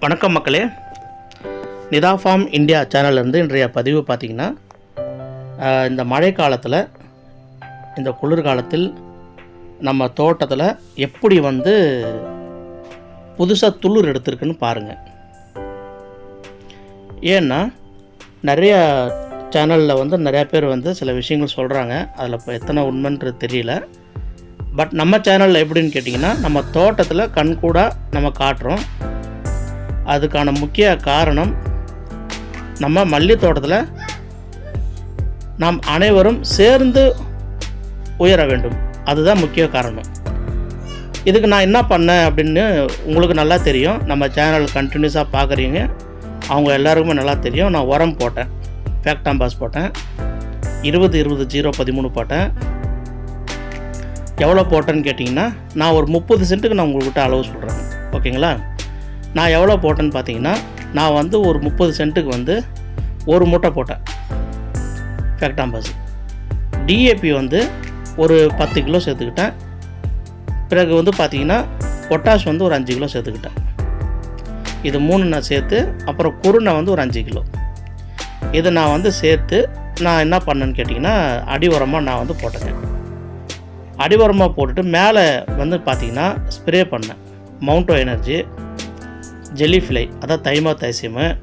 வணக்கம் மக்களே. Nita form India சேனல்லேருந்து இன்றைய பதிவு பார்த்திங்கன்னா இந்த மழை காலத்தில் இந்த குளிர்காலத்தில் நம்ம தோட்டத்தில் எப்படி வந்து புதுசாக துளிர் எடுத்திருக்குன்னு பாருங்கள் ஏன்னா நிறைய சேனலில் வந்து நிறையா பேர் வந்து சில விஷயங்கள் சொல்கிறாங்க அதில் இப்போ எத்தனை உண்மைன்றது தெரியல. பட் நம்ம சேனலில் எப்படின்னு கேட்டிங்கன்னா நம்ம தோட்டத்தில் கண்கூடாக நம்ம காட்டுறோம். அதுக்கான முக்கிய காரணம் நம்ம மல்லி தோட்டத்தில் நாம் அனைவரும் சேர்ந்து உயர வேண்டும். அதுதான் முக்கிய காரணம். இதுக்கு நான் என்ன பண்ணேன் அப்படின்னு உங்களுக்கு நல்லா தெரியும். நம்ம சேனல் கண்டினியூஸாக பார்க்குறீங்க அவங்க எல்லாருக்குமே நல்லா தெரியும். நான் உரம் போட்டேன். ஃபேக்டாம்பாஸ் போட்டேன். இருபது இருபது ஜீரோ பதிமூணு போட்டேன். எவ்வளோ போட்டேன்னு கேட்டிங்கன்னா நான் ஒரு முப்பது சென்ட்டுக்கு நான் உங்கள்கிட்ட அளவு சொல்கிறேன் ஓகேங்களா? நான் எவ்வளோ போட்டேன்னு பார்த்தீங்கன்னா நான் வந்து ஒரு முப்பது சென்ட்டுக்கு வந்து ஒரு மூட்டை போட்டேன். ஃபேக்டாம்பாஸ் டிஏபி வந்து ஒரு பத்து கிலோ சேர்த்துக்கிட்டேன். பிறகு வந்து பார்த்தீங்கன்னா பொட்டாஷ் வந்து ஒரு அஞ்சு கிலோ சேர்த்துக்கிட்டேன். இது மூணு நான் சேர்த்து அப்புறம் குருணை வந்து ஒரு அஞ்சு கிலோ. இதை நான் வந்து சேர்த்து நான் என்ன பண்ணேன்னு கேட்டிங்கன்னா அடி உரமாக நான் வந்து போட்டேன் அடி உரமாக போட்டுட்டு மேலே வந்து பார்த்திங்கன்னா ஸ்ப்ரே பண்ணேன். மவுண்டோ எனர்ஜி ஜெல்லி ஃப்ளை அதான் தைமா தைசியமு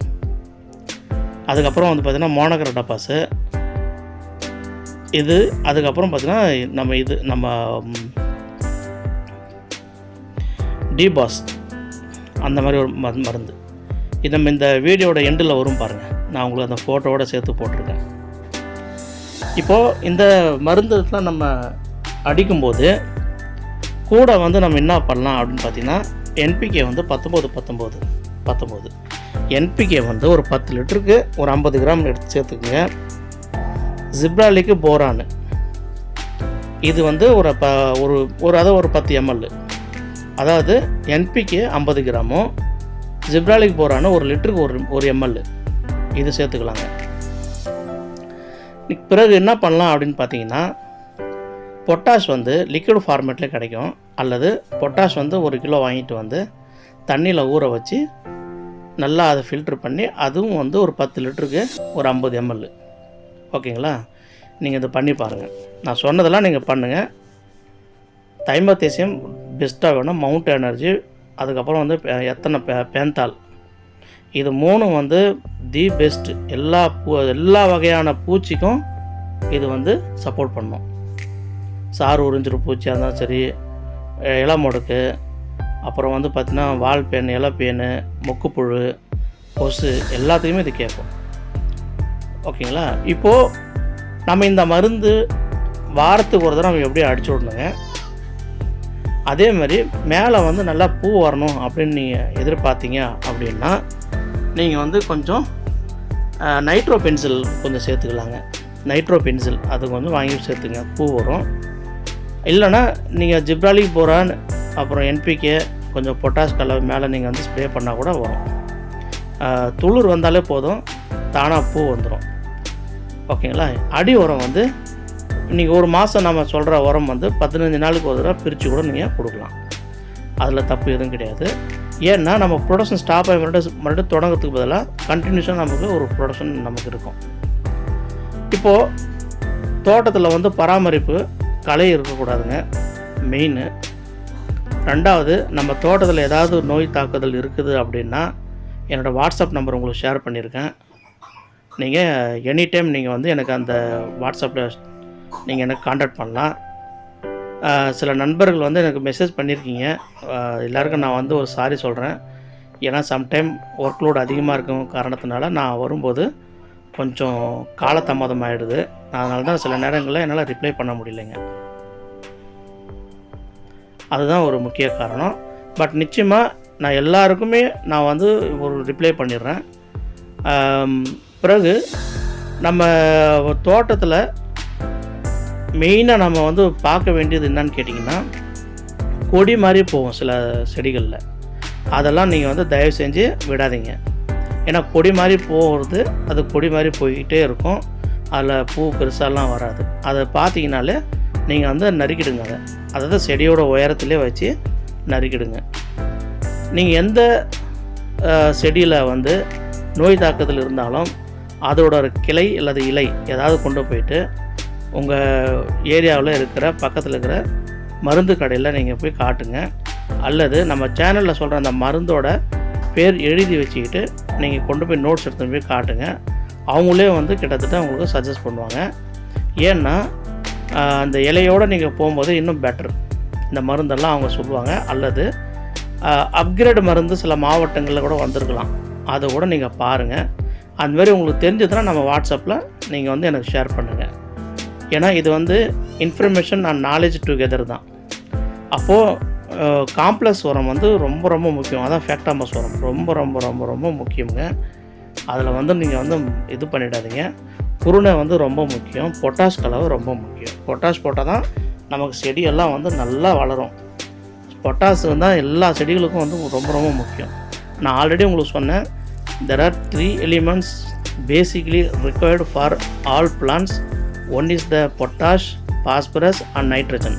அதுக்கப்புறம் வந்து பார்த்திங்கன்னா மோனகர டப்பாஸு. இது அதுக்கப்புறம் பார்த்திங்கன்னா நம்ம இது நம்ம டிபாஸ் அந்த மாதிரி ஒரு மரு- மருந்து. இது நம்ம இந்த வீடியோட எண்டில் வரும் பாருங்கள் நான் உங்களுக்கு அந்த ஃபோட்டோவோட சேர்த்து போட்டிருக்கேன். இப்போது இந்த மருந்துலாம் நம்ம அடிக்கும்போது கூட வந்து நம்ம என்ன பண்ணலாம் அப்படின்னு பார்த்தீங்கன்னா என்பிகே வந்து பத்தொம்போது பத்தொம்போது பத்தொம்போது. என்பிகே வந்து ஒரு பத்து லிட்டருக்கு ஒரு ஐம்பது கிராம் எடுத்து சேர்த்துக்குங்க. ஜிப்ராலிக்கு போரானு இது வந்து ஒரு ப ஒரு ஒரு அதாவது ஒரு பத்து எம்எல் அதாவது என்பிகே ஐம்பது கிராமும் ஜிப்ராலிக் போரானு ஒரு லிட்டருக்கு ஒரு ஒரு எம்எல் இது சேர்த்துக்கலாங்க. பிறகு என்ன பண்ணலாம் அப்படின்னு பார்த்தீங்கன்னா பொட்டாஷ் வந்து லிக்விட் ஃபார்மேட்டில் கிடைக்கும். அல்லது பொட்டாஷ் வந்து ஒரு கிலோ வாங்கிட்டு வந்து தண்ணியில் ஊற வச்சு நல்லா அதை ஃபில்ட்ரு பண்ணி அதுவும் வந்து ஒரு பத்து லிட்டருக்கு ஒரு ஐம்பது எம்எல் ஓகேங்களா? நீங்கள் இதை பண்ணி பாருங்கள் நான் சொன்னதெல்லாம் நீங்கள் பண்ணுங்கள் தைமத்தேசியம் பெஸ்ட்டாக வேணும். மவுண்ட் எனர்ஜி அதுக்கப்புறம் வந்து எத்தனை பே பேந்தால் இது மூணும் வந்து தி பெஸ்ட் எல்லா பூ எல்லா வகையான பூச்சிக்கும் இது வந்து சப்போர்ட் பண்ணும். சாறு உறிஞ்சிற பூச்சியாக இருந்தாலும் சரி அஹ் முடக்கு அப்புறம் வந்து பார்த்திங்கன்னா வால் பேன் இலை பேனு மொக்குப்புழு கொசு எல்லாத்துக்குமே இது கேட்கும். ஓகேங்களா? இப்போது நம்ம இந்த மருந்து வாரத்துக்கு ஒரு தடவை நம்ம எப்படி அடிச்சு விடணுங்க. அதே மாதிரி மேலே வந்து நல்லா பூ வரணும் அப்படின்னு நீங்கள் எதிர்பார்த்தீங்க அப்படின்னா நீங்கள் வந்து கொஞ்சம் நைட்ரோ பென்சில் கொஞ்சம் சேர்த்துக்கலாங்க. நைட்ரோ பென்சில் அது கொஞ்சம் வாங்கி சேர்த்துங்க. பூ வரும். இல்லைன்னா நீங்கள் ஜிப்ராலிக் போரான் அப்புறம் என்பிகே கொஞ்சம் பொட்டாஷ் கலர் மேலே நீங்கள் வந்து ஸ்ப்ரே பண்ணால் கூட வரும். துளிர் வந்தாலே போதும் தானாக பூ வந்துடும் ஓகேங்களா? அடி உரம் வந்து நீங்கள் ஒரு மாதம் நம்ம சொல்கிற உரம் வந்து பதினஞ்சு நாளுக்கு ஒரு தடவை பிரித்து கூட நீங்கள் கொடுக்கலாம். அதில் தப்பு எதுவும் கிடையாது. ஏன்னா நம்ம ப்ரொடக்ஷன் ஸ்டாப் ஆகி மறுபடியும் மறுபடியும் தொடங்கிறதுக்கு பதிலாக கண்டினியூஸாக நமக்கு ஒரு ப்ரொடக்ஷன் நமக்கு இருக்கும். இப்போது தோட்டத்தில் வந்து பராமரிப்பு களை இருக்கக்கூடாதுங்க மெயின் ரெண்டாவது நம்ம தோட்டத்தில் ஏதாவது நோய் தாக்குதல் இருக்குது அப்படின்னா என்னோடய வாட்ஸ்அப் நம்பர் உங்களுக்கு ஷேர் பண்ணியிருக்கேன் நீங்கள் எனி டைம் நீங்கள் வந்து எனக்கு அந்த வாட்ஸ்அப்பில் நீங்கள் எனக்கு காண்டாக்ட் பண்ணலாம். சில நண்பர்கள் வந்து எனக்கு மெசேஜ் பண்ணியிருக்கீங்க எல்லாருக்கும் நான் வந்து ஒரு சாரி சொல்கிறேன் ஏன்னா சம்டைம் ஒர்க் லோடு அதிகமாக இருக்கும் காரணத்தினால நான் வரும்போது கொஞ்சம் காலதாமதம் ஆகிடுது அதனால தான் சில நேரங்களில் என்னால் ரிப்ளை பண்ண முடியலைங்க. அதுதான் ஒரு முக்கிய காரணம். பட் நிச்சயமாக நான் எல்லாருக்குமே நான் வந்து ஒரு ரிப்ளை பண்ணிடுறேன். பிறகு நம்ம தோட்டத்தில் மெயினாக நம்ம வந்து பார்க்க வேண்டியது என்னன்னு கேட்டிங்கன்னா கொடி மாதிரி போகும் சில செடிகளில். அதெல்லாம் நீங்கள் வந்து தயவு செஞ்சு விடாதீங்க. ஏன்னா கொடி மாதிரி போகிறது அது கொடி மாதிரி போய்கிட்டே இருக்கும். அதில் பூ பெருசாலாம் வராது. அதை பார்த்தீங்கனாலே நீங்கள் வந்து நறுக்கிடுங்க அதை. அதாவது செடியோட உயரத்திலே வச்சு நறுக்கிடுங்க. நீங்கள் எந்த செடியில் வந்து நோய் தாக்குதல் இருந்தாலும் அதோட கிளை அல்லது இலை ஏதாவது கொண்டு போயிட்டு உங்கள் ஏரியாவில் இருக்கிற பக்கத்தில் இருக்கிற மருந்து கடையில் நீங்கள் போய் காட்டுங்க. அல்லது நம்ம சேனலில் சொல்கிற அந்த மருந்தோட பேர் எழுதி வச்சுக்கிட்டு நீங்கள் கொண்டு போய் நோட்ஸ் எடுத்துன்னு போய் காட்டுங்க. அவங்களே வந்து கிட்டத்தட்ட உங்களுக்கு சஜஸ்ட் பண்ணுவாங்க. ஏன்னா அந்த இலையோடு நீங்கள் போகும்போது இன்னும் பெட்டர் இந்த மருந்தெல்லாம் அவங்க சொல்லுவாங்க. அல்லது அப்கிரேட் மருந்து சில மாவட்டங்களில் கூட வந்திருக்கலாம். அதை கூட நீங்கள் பாருங்கள் அதுமாரி உங்களுக்கு தெரிஞ்சதுன்னா நம்ம வாட்ஸ்அப்பில் நீங்கள் வந்து எனக்கு ஷேர் பண்ணுங்கள் ஏன்னா இது வந்து இன்ஃபர்மேஷன் அண்ட் நாலேஜ் டுகெதர் தான். அப்போது காம்ப்ளெக்ஸ் உரம் வந்து ரொம்ப ரொம்ப முக்கியம். அதான் ஃபேக்டாமஸ் உரம். ரொம்ப ரொம்ப ரொம்ப ரொம்ப முக்கியங்க அதில் வந்து நீங்கள் வந்து இது பண்ணிடாதீங்க. குருணை வந்து ரொம்ப முக்கியம். பொட்டாஷ் கலவை ரொம்ப முக்கியம். பொட்டாஷ் போட்டால் தான் நமக்கு செடியெல்லாம் வந்து நல்லா வளரும். பொட்டாஷ் தான் எல்லா செடிகளுக்கும் வந்து ரொம்ப ரொம்ப முக்கியம். நான் ஆல்ரெடி உங்களுக்கு சொன்னேன். There are three elements basically required for all plants one is the potash phosphorus and nitrogen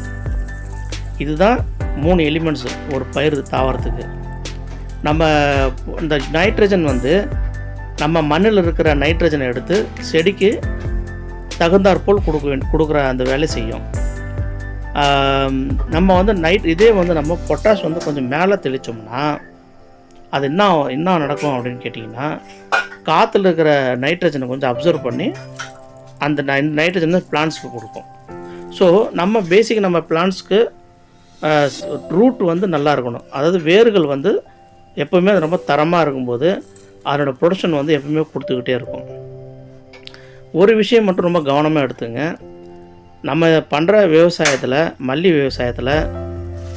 இதுதான் மூணு எலிமெண்ட்ஸ் ஒரு பயிர் தாவரத்துக்கு. நம்ம இந்த நைட்ரஜன் வந்து நம்ம மண்ணில் இருக்கிற நைட்ரஜனை எடுத்து செடிக்கு தகுந்தாற்போல் கொடுக்க கொடுக்குற அந்த வேலை செய்யும். நம்ம வந்து நைட் இதே வந்து நம்ம பொட்டாஷ் வந்து கொஞ்சம் மேலே தெளித்தோம்னா அது என்ன என்ன நடக்கும் அப்படின்னு கேட்டிங்கன்னா காற்றுல இருக்கிற நைட்ரஜனை கொஞ்சம் அப்சர்வ் பண்ணி அந்த நை நைட்ரஜன் பிளான்ஸ்க்கு கொடுக்கும். ஸோ நம்ம பேசிக் நம்ம பிளான்ஸ்க்கு ரூட் வந்து நல்லா இருக்கணும். அதாவது வேர்கள் வந்து எப்போவுமே அது ரொம்ப தரமாக இருக்கும்போது அதனோட ப்ரொடக்ஷன் வந்து எப்பவுமே கொடுத்துக்கிட்டே இருக்கும். ஒரு விஷயம் மட்டும் ரொம்ப கவனமாக எடுத்துங்க. நம்ம பண்ணுற விவசாயத்தில் மல்லி விவசாயத்தில்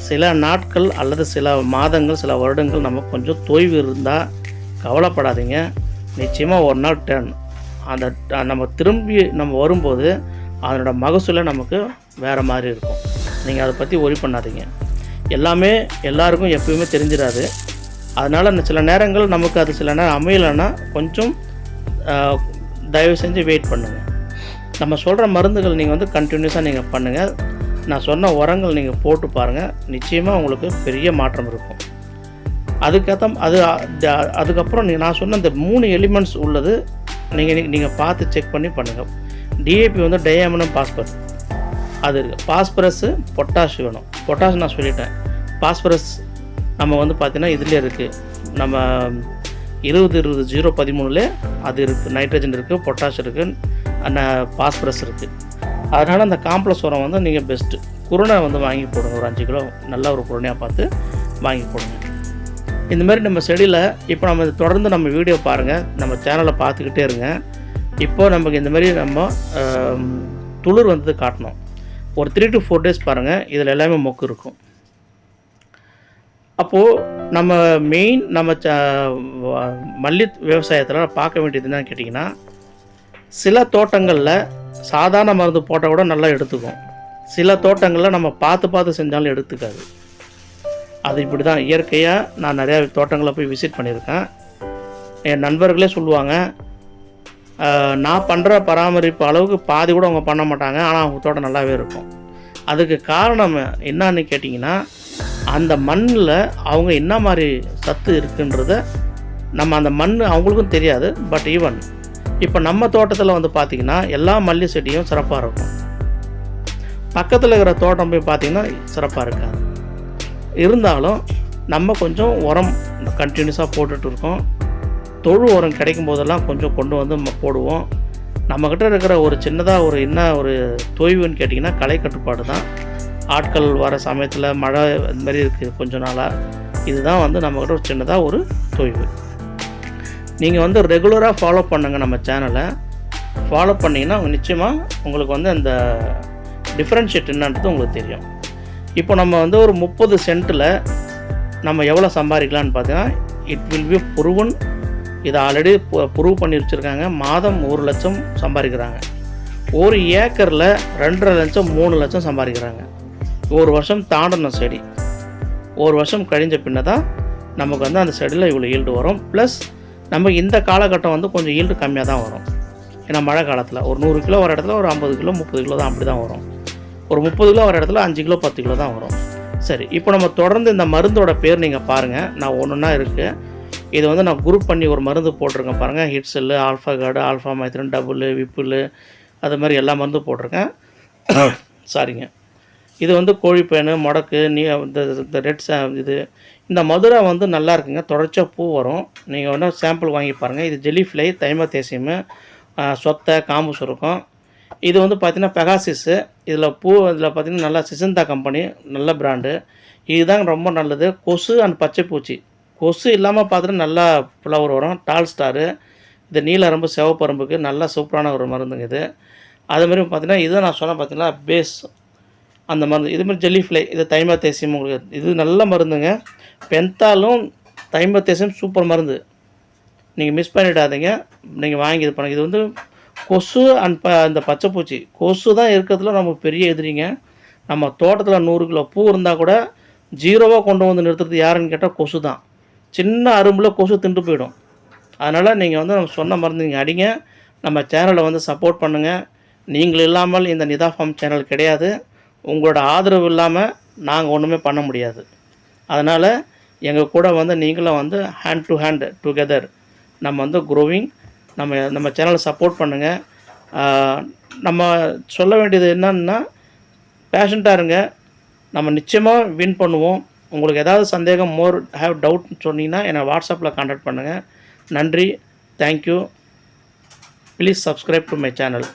சில நாட்கள் அல்லது சில மாதங்கள் சில வருடங்கள் நமக்கு கொஞ்சம் தொய்வு இருந்தால் கவலைப்படாதீங்க. நிச்சயமாக ஒரு நாள் டேர்ன் அந்த நம்ம திரும்பி நம்ம வரும்போது அதனோட மகசூலை நமக்கு வேறு மாதிரி இருக்கும். நீங்கள் அதை பற்றி ஒரி பண்ணாதீங்க. எல்லாமே எல்லாருக்கும் எப்பயுமே தெரிஞ்சிடாது அதனால் சில நேரங்கள் நமக்கு அது சில நேரம் அமையலைன்னா கொஞ்சம் தயவு செஞ்சு வெயிட் பண்ணுங்கள் நம்ம சொல்கிற மருந்துகள் நீங்கள் வந்து கண்டினியூஸாக நீங்கள் பண்ணுங்கள் நான் சொன்ன உரங்கள் நீங்கள் போட்டு பாருங்கள் நிச்சயமாக உங்களுக்கு பெரிய மாற்றம் இருக்கும். அதுக்கேற்ற அது அதுக்கப்புறம் நீ நான் சொன்ன இந்த மூணு எலிமெண்ட்ஸ் உள்ளது நீங்கள் நீங்கள் பார்த்து செக் பண்ணி பண்ணுங்கள் டிஏபி வந்து டயாமனம் பாஸ்பரஸ் அது இருக்குது பாஸ்பரஸ்ஸு பொட்டாஷ் வேணும். பொட்டாஷ் நான் சொல்லிட்டேன். பாஸ்பரஸ் நம்ம வந்து பார்த்திங்கன்னா இதுலேயே இருக்குது நம்ம இருபது இருபது ஜீரோ பதிமூணுல அது இருக்குது நைட்ரஜன் இருக்குது பொட்டாஷ் இருக்குது பாஸ்பரஸ் இருக்குது அதனால் அந்த காம்ப்ளெக்ஸ் உரம் வந்து நீங்கள் பெஸ்ட்டு குருணை வந்து வாங்கி போடுங்க ஒரு அஞ்சு கிலோ நல்ல ஒரு குருணையாக பார்த்து வாங்கி போடுங்க இந்த மாதிரி நம்ம செடியில் இப்போ நம்ம தொடர்ந்து நம்ம வீடியோ பாருங்கள் நம்ம சேனலை பார்த்துக்கிட்டே இருங்க. இப்போது நமக்கு இந்த மாதிரி நம்ம துளிர் வந்து காட்டணும். ஒரு த்ரீ டு ஃபோர் டேஸ் பாருங்கள் இதில் எல்லாமே மொக்கு இருக்கும். அப்போது நம்ம மெயின் நம்ம ச மல்லி விவசாயத்தில் பார்க்க வேண்டியது என்னன்னு கேட்டிங்கன்னா சில தோட்டங்களில் சாதாரண மருந்து போட்டால் கூட நல்லா எடுத்துக்கும். சில தோட்டங்களில் நம்ம பார்த்து பார்த்து செஞ்சாலும் எடுத்துக்காது. அது இப்படி தான் இயற்கையாக நான் நிறையா தோட்டங்களை போய் விசிட் பண்ணியிருக்கேன். என் நண்பர்களே சொல்லுவாங்க நான் பண்ணுற பராமரிப்பு அளவுக்கு பாதி கூட அவங்க பண்ண மாட்டாங்க. ஆனால் அவங்க தோட்டம் நல்லாவே இருக்கும். அதுக்கு காரணம் என்னன்னு கேட்டிங்கன்னா அந்த மண்ணில் அவங்க என்ன மாதிரி சத்து இருக்குன்றத நம்ம அந்த மண் அவங்களுக்கும் தெரியாது பட் ஈவன் இப்போ நம்ம தோட்டத்தில் வந்து பார்த்திங்கன்னா எல்லா மல்லி செடியும் சிறப்பாக இருக்கும். பக்கத்தில் இருக்கிற தோட்டம் போய் பார்த்திங்கன்னா சிறப்பாக இருக்காது. இருந்தாலும் நம்ம கொஞ்சம் உரம் கண்டினியூஸாக போட்டுட்ருக்கோம் தொழு உரம் கிடைக்கும் போதெல்லாம் கொஞ்சம் கொண்டு வந்து நம்ம போடுவோம். நம்மக்கிட்ட இருக்கிற ஒரு சின்னதாக ஒரு என்ன ஒரு தொய்வுன்னு கேட்டிங்கன்னா கலை கட்டுப்பாடு தான். ஆட்கள் வர சமயத்தில் மழை இந்த மாதிரி இருக்குது கொஞ்ச நாளாக இதுதான் வந்து நம்மக்கிட்ட ஒரு சின்னதாக ஒரு தொய்வு. நீங்கள் வந்து ரெகுலராக ஃபாலோ பண்ணுங்கள் நம்ம சேனலை ஃபாலோ பண்ணிங்கன்னா நிச்சயமாக உங்களுக்கு வந்து அந்த டிஃப்ரென்ஷியேட் என்னன்றது உங்களுக்கு தெரியும். இப்போ நம்ம வந்து ஒரு முப்பது சென்ட்டில் நம்ம எவ்வளோ சம்பாதிக்கலாம்னு பார்த்தீங்கன்னா இட் வில் பி ப்ரூவன் இதை ஆல்ரெடி ப்ரூவ் பண்ணி வச்சுருக்காங்க. மாதம் ஒரு லட்சம் சம்பாதிக்கிறாங்க. ஒரு ஏக்கரில் ரெண்டரை லட்சம் மூணு லட்சம் சம்பாதிக்கிறாங்க. ஒரு வருஷம் தாண்டணும் செடி. ஒரு வருஷம் கழிஞ்ச பின்ன தான் நமக்கு வந்து அந்த செடியில் இவ்வளோ ஈல்டு வரும். ப்ளஸ் நம்ம இந்த காலகட்டம் வந்து கொஞ்சம் ஈல்டு கம்மியாக தான் வரும். ஏன்னா மழை காலத்தில் ஒரு நூறு கிலோ வர இடத்துல ஒரு ஐம்பது கிலோ முப்பது கிலோ தான் அப்படி தான் வரும். ஒரு முப்பது கிலோ வர இடத்துல அஞ்சு கிலோ பத்து கிலோ தான் வரும். சரி இப்போ நம்ம தொடர்ந்து இந்த மருந்தோட பேர் நீங்கள் பாருங்கள் நான் ஒன்று ஒன்றா இருக்குது இது வந்து நான் குரூப் பண்ணி ஒரு மருந்து போட்டிருக்கேன் பாருங்கள் ஹிட் செல்லு ஆல்ஃபா கார்டு ஆல்ஃபா மைத்ரன் டபுள் விப்புல் அது மாதிரி எல்லா மருந்தும் போட்டிருக்கேன். சாரிங்க இது வந்து கோழிப்பேனு முடக்கு நீ இந்த இந்த ரெட் சா இது. இந்த மதுரை வந்து நல்லா இருக்குங்க. தொடர்ச்சியாக பூ வரும். நீங்கள் வேணால் சாம்பிள் வாங்கி பாருங்கள் இது ஜெல்லி ஃப்ளை தைம தேசியமு சொத்தை காம்பு சுருக்கம். இது வந்து பார்த்திங்கன்னா பெகாசிஸு இதில் பூ இதில் பார்த்திங்கன்னா நல்லா சிசந்தா கம்பெனி நல்ல பிராண்டு இதுதான் ரொம்ப நல்லது. கொசு அண்ட் பச்சை பூச்சி கொசு இல்லாமல் பார்த்துட்டு நல்லா ஃப்ளவர் வரும் டால் ஸ்டாரு இது நீல அரும்பு நல்லா சூப்பரான ஒரு மருந்துங்க இது. அதுமாரி பார்த்திங்கன்னா பார்த்தீங்கன்னா இதை நான் சொன்னேன் பார்த்தீங்கன்னா பேஸ் அந்த மருந்து. இது மாதிரி ஜெல்லி ஃப்ளை இது தைமா தேசியம் உங்களுக்கு. இது நல்ல மருந்துங்க. பென்தாலும் தைமா தேசியம் சூப்பர் மருந்து. நீங்கள் மிஸ் பண்ணிடாதீங்க. நீங்கள் வாங்கி இது பண்ணுங்க. இது வந்து கொசு அண்ட் ப இந்த பச்சைப்பூச்சி. கொசு தான் இருக்கிறதுல நமக்கு பெரிய எதிரிங்க. நம்ம தோட்டத்தில் நூறு கிலோ பூ இருந்தால் கூட ஜீரோவாக கொண்டு வந்து நிறுத்துறது யாருன்னு கேட்டால் கொசு தான் சின்ன அரும்பில் கொசு தின்று போயிடும். அதனால் நீங்கள் வந்து நம்ம சொன்ன மருந்து நீங்கள் அடிங்க. நம்ம சேனலை வந்து சப்போர்ட் பண்ணுங்கள் நீங்கள் இல்லாமல் இந்த நிதா ஃபார்ம் சேனல் கிடையாது. உங்களோட ஆதரவு இல்லாமல் நாங்கள் ஒன்றுமே பண்ண முடியாது. அதனால் எங்கள் கூட வந்து நீங்களும் வந்து ஹேண்ட் டு ஹேண்ட் டுகெதர் நம்ம வந்து க்ரோவிங் நம்ம நம்ம சேனலை சப்போர்ட் பண்ணுங்கள் நம்ம சொல்ல வேண்டியது என்னன்னா பேஷண்ட்டாக இருங்க. நம்ம நிச்சயமாக வின் பண்ணுவோம். உங்களுக்கு ஏதாவது சந்தேகம் மோர் ஹேவ் டவுட் சொன்னீங்கன்னா என்னை வாட்ஸ்அப்பில் காண்டாக்ட் பண்ணுங்கள் நன்றி. Thank you please subscribe to my channel